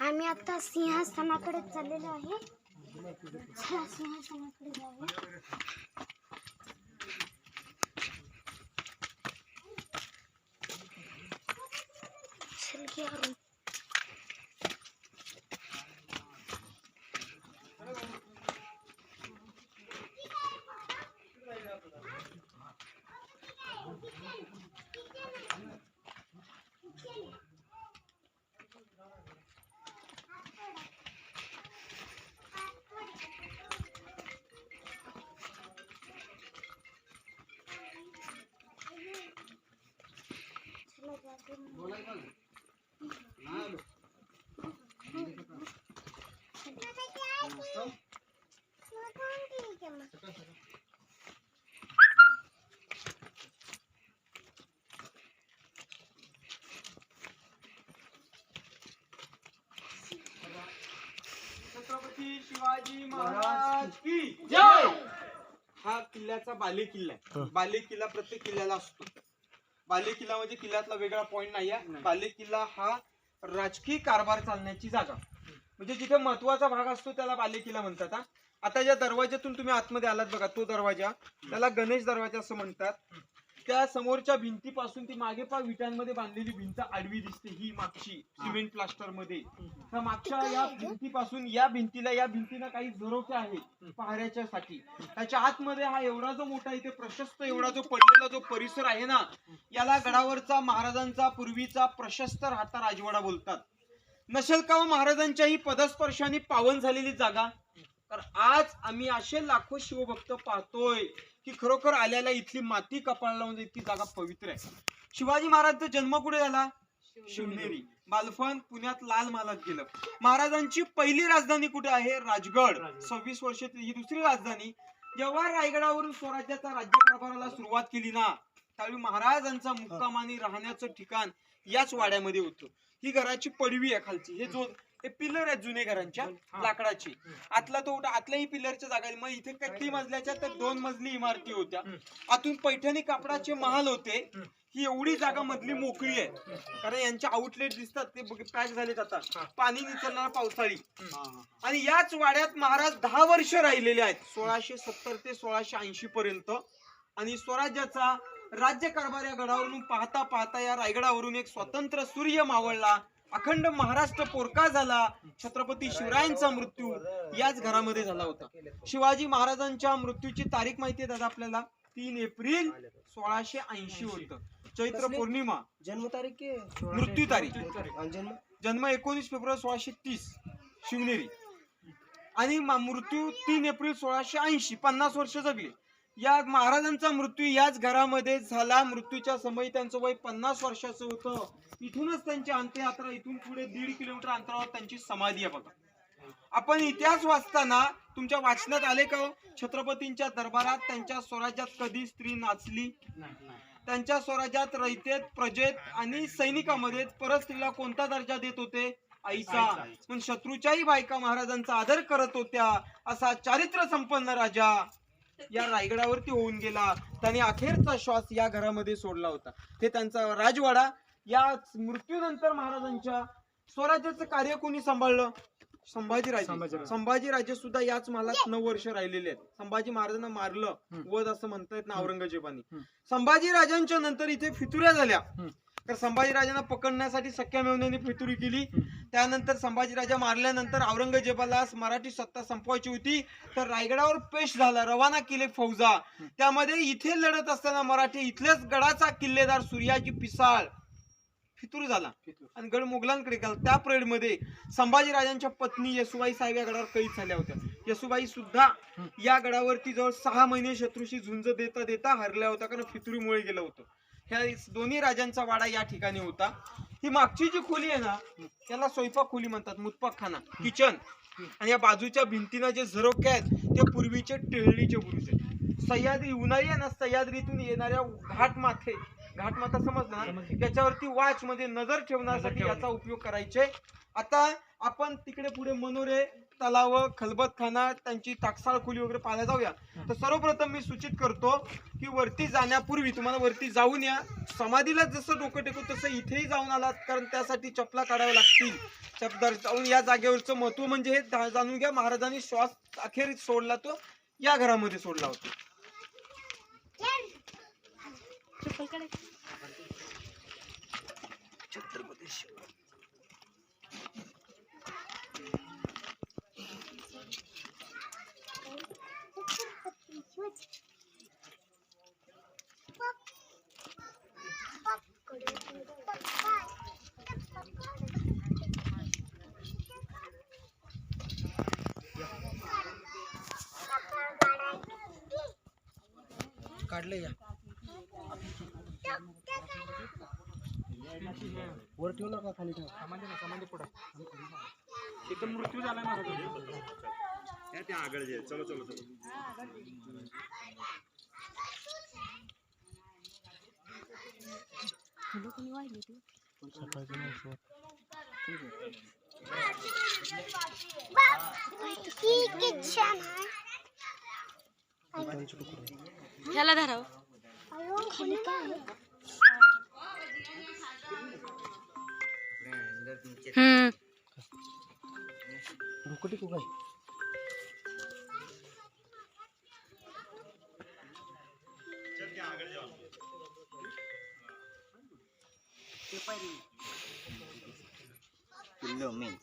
आम्ही आता सिंहासनाकडे चाललेलो आहे अरुण. चला छत्रपती शिवाजी महाराज की जय! हा किल्ल्याचा बाले किल्ला आहे. बाले किल्ला प्रत्येक किल्ल्याला असतो. बाले किल्ला म्हणजे किल्ल्यातला वेगळा पॉईंट नाही आहे. बाले किल्ला हा राजकीय कारभार चालण्याची जागा. म्हणजे जिथे महत्त्वाचा भाग असतो त्याला बाले किल्ला म्हणतात आता ज्या दरवाज्यातून तुम्ही आतमध्ये आलात बघा तो दरवाजा. त्याला गणेश दरवाजा असं म्हणतात. त्या समोरच्या भिंतीपासून ती मागे पा विटांमध्ये बांधलेली भिंत आडवी दिसते ही मागची सिमेंट प्लास्टरमध्ये त्या मागच्या या भिंतीपासून या भिंतीला या भिंतीला काही झरोके आहेत पहाऱ्याच्या साठी त्याच्या आतमध्ये हा एवढा जो मोठा इथे प्रशस्त एवढा जो पडलेला जो परिसर आहे ना याला गडावरचा महाराजांचा पूर्वीचा प्रशस्त राहता राजवाडा बोलतात. नसेल का हो महाराजांच्याही पदस्पर्शाने पावन झालेली जागा? तर आज आम्ही असे लाखो शिवभक्त पाहतोय की खरोखर आल्याला इथली माती कपाळला लावून इतकी जागा पवित्र आहे. शिवाजी महाराजांचा जन्म कुठे झाला? शिवनेरी. बालफण पुण्यात लाल महालात गेलं. महाराजांची पहिली राजधानी कुठे आहे? राजगड. सव्वीस वर्षातील ही दुसरी राजधानी. जेव्हा रायगडावरून स्वराज्याचा राज्यकारभाराला सुरुवात केली ना त्यावेळी महाराजांचा मुक्कामानी राहण्याचं ठिकाण याच वाड्यामध्ये होतं. ही घराची पडवी आहे खालची. हे जो हे पिलर आहेत जुने घरांच्या लाकडाची. आतला तो आतल्याही पिलरच्या जागा. मग इथे किती मजल्याच्या तर दोन मजली इमारती होत्या. आतून पैठणी कापडाचे महाल होते. ही एवढी जागा मधली मोकळी आहे. कारण यांचे आउटलेट दिसतात. ते पॅक झालेत आता. पाणी निचरणार पावसाळी. आणि याच वाड्यात महाराज दहा वर्ष राहिलेले आहेत. सोळाशे सत्तर ते सोळाशे ऐंशी पर्यंत. आणि स्वराज्याचा राज्य कारभार या गडावरून पाहता पाहता या रायगडावरून एक स्वतंत्र सूर्य मावळला. अखंड महाराष्ट्र पोरका झाला. छत्रपती शिवरायांचा मृत्यू याच घरामध्ये झाला होता. शिवाजी महाराजांच्या मृत्यूची तारीख माहिती आहे दादा आपल्याला? तीन एप्रिल सोळाशे ऐंशी होत. चैत्र पौर्णिमा. जन्मतारीख के मृत्यू तारीख. जन्म? जन्म एकोणीस फेब्रुवारी सोळाशे तीस शिवनेरी. आणि मृत्यू तीन एप्रिल सोळाशे ऐंशी पन्नास वर्ष जगले. या महाराजांचा मृत्यू याच घरामध्ये झाला. मृत्यूच्या समयी त्यांचं वय पन्नास वर्षाचं होतं. इथूनच त्यांची अंत्ययात्रा इथून पुढे दीड किलोमीटर अंतरावर त्यांची समाधी आहे बघा. आपण इतिहास वाचताना तुमच्या वाचनात आले का हो? छत्रपतींच्या दरबारात त्यांच्या स्वराज्यात कधी स्त्री नाचली? त्यांच्या स्वराज्यात रयतेत प्रजेत आणि सैनिकामध्ये परत स्त्रीला कोणता दर्जा देत होते? आईचा. पण शत्रूच्याही बायका महाराजांचा आदर करत होत्या असा चारित्र संपन्न राजा या रायगडावरती होऊन गेला. त्याने अखेरचा श्वास या घरामध्ये सोडला होता. ते त्यांचा राजवाडा या मृत्यूनंतर महाराजांच्या स्वराज्याचं कार्य कोणी सांभाळलं? संभाजीराजे संभाजीराजे. सुद्धा याच महालात नऊ वर्ष राहिलेले आहेत. संभाजी महाराजांना मारलं. वध असं म्हणतायत ना औरंगजेबाने. संभाजीराजांच्या नंतर इथे फितुऱ्या झाल्या. तर संभाजीराजांना पकडण्यासाठी सख्या मेवण्याने फितुरी केली. त्यानंतर संभाजीराजा मारल्यानंतर औरंगजेबाला मराठी सत्ता संपवायची होती. तर रायगडावर पेश झाला रवाना केले फौजा. त्यामध्ये इथे लढत असताना मराठी इथलेच गडाचा किल्लेदार सूर्याजी पिसाळ फितूर झाला. आणि गड मुघलांकडे गेला. त्या परेडमध्ये संभाजीराजांच्या पत्नी येसुबाई साहेब या गडावर कैद झाल्या होत्या. येसुबाई सुद्धा या गडावरती जवळ सहा महिने शत्रूशी झुंज देता देता हरल्या होत्या. कारण फितुरीमुळे गेलं होतं. ह्या दोन्ही राजांचा वाडा या ठिकाणी होता. ही मागची जी खोली आहे ना त्याला स्वयंपाक खोली म्हणतात. मुतपाक खाना किचन. आणि या बाजूच्या भिंतीना जे झरोके आहेत ते पूर्वीचे टेहळीचे बुरुज आहेत. सह्याद्री उन्हाळी आहे ना सह्याद्रीतून येणाऱ्या घाट माथे घाटमाता समजलं. ना त्याच्यावरती वाच म्हणजे नजर ठेवण्यासाठी याचा उपयोग करायचे. आता आपण तिकडे पुढे मनोरे तलाव खलबतखाना त्यांची टाकसाळ खोली वगैरे पाहायला जाऊया. तर सर्वप्रथम मी सूचित करतो की वरती जाण्यापूर्वी तुम्हाला वरती जाऊन या. समाधीला जसं डोकं टेकू तसं इथेही जाऊन आलात कारण त्यासाठी चपला काढाव्या लागतील. चपदार जाऊन या जागेवरचं महत्त्व म्हणजे हे जाणून घ्या. महाराजांनी श्वास अखेरीत सोडला तो. या घरामध्ये सोडला होता. छत्रपती शिवाजी. काढलं या. वर ठेवू नका खाली ठेवा. ना समाधी पुढे. इथं मृत्यू झाला महाराज त्या आगळ जे चलो चलो चलो. ह्याला धराव. अयो खाली काय आहे? हम्म डोकं टिकू काय किल्लो मेन